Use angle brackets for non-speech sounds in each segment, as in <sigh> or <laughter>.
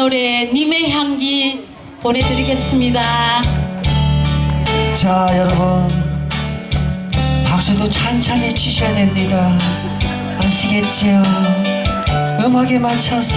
노래 님의 향기 보내드리겠습니다. 자 여러분 박수도 찬찬히 치셔야 됩니다. 아시겠죠 음악에 맞춰서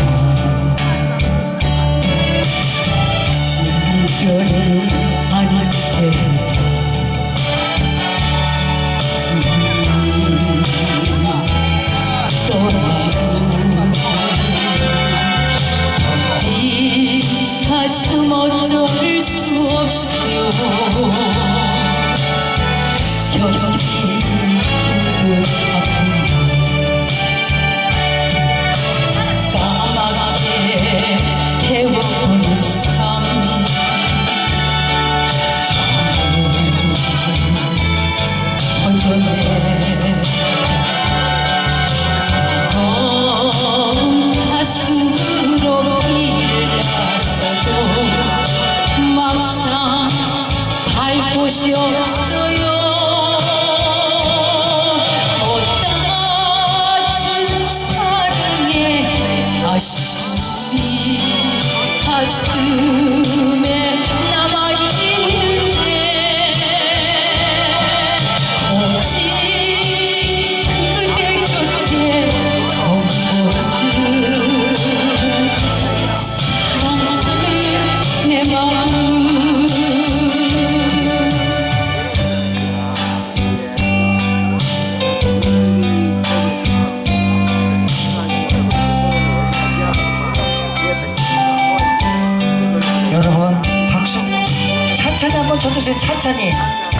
Gönül anıçtı Gracias. 손주씨 찬찬히.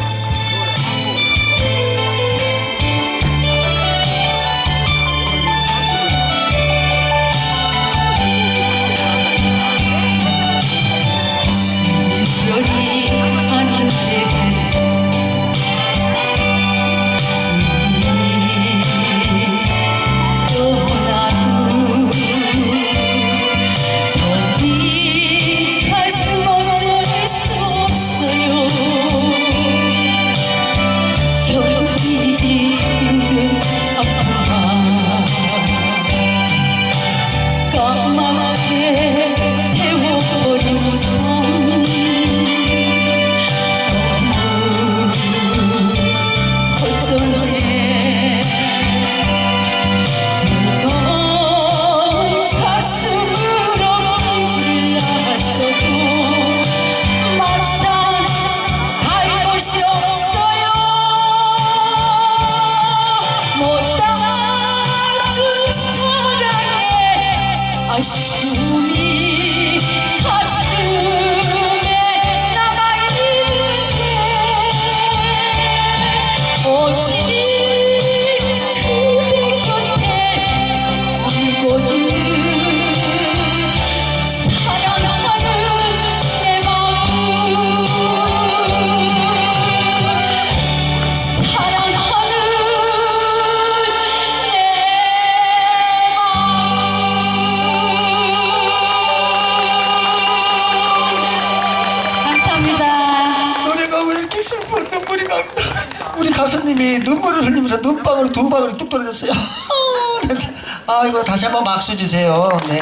우리 가수님이 눈물을 흘리면서 눈방울이 두 방울이 뚝 떨어졌어요. <laughs> 아이고 다시 한번 박수 주세요. 네.